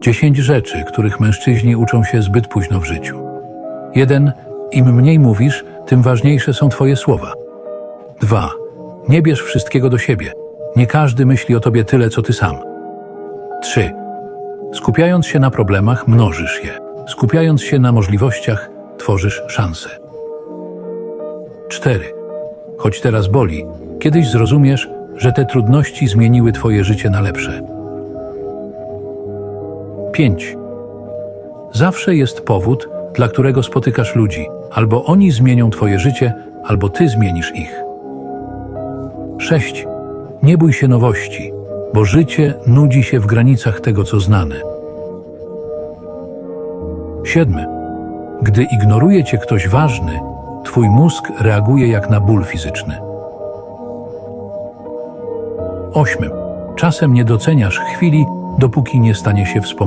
10 rzeczy, których mężczyźni uczą się zbyt późno w życiu. 1. Im mniej mówisz, tym ważniejsze są Twoje słowa. 2. Nie bierz wszystkiego do siebie. Nie każdy myśli o Tobie tyle, co Ty sam. 3. Skupiając się na problemach, mnożysz je. Skupiając się na możliwościach, tworzysz szanse. 4. Choć teraz boli, kiedyś zrozumiesz, że te trudności zmieniły Twoje życie na lepsze. 5. Zawsze jest powód, dla którego spotykasz ludzi. Albo oni zmienią Twoje życie, albo Ty zmienisz ich. 6. Nie bój się nowości, bo życie nudzi się w granicach tego, co znane. 7. Gdy ignoruje Cię ktoś ważny, Twój mózg reaguje jak na ból fizyczny. 8. Czasem nie doceniasz chwili, dopóki nie stanie się wspomnieniem.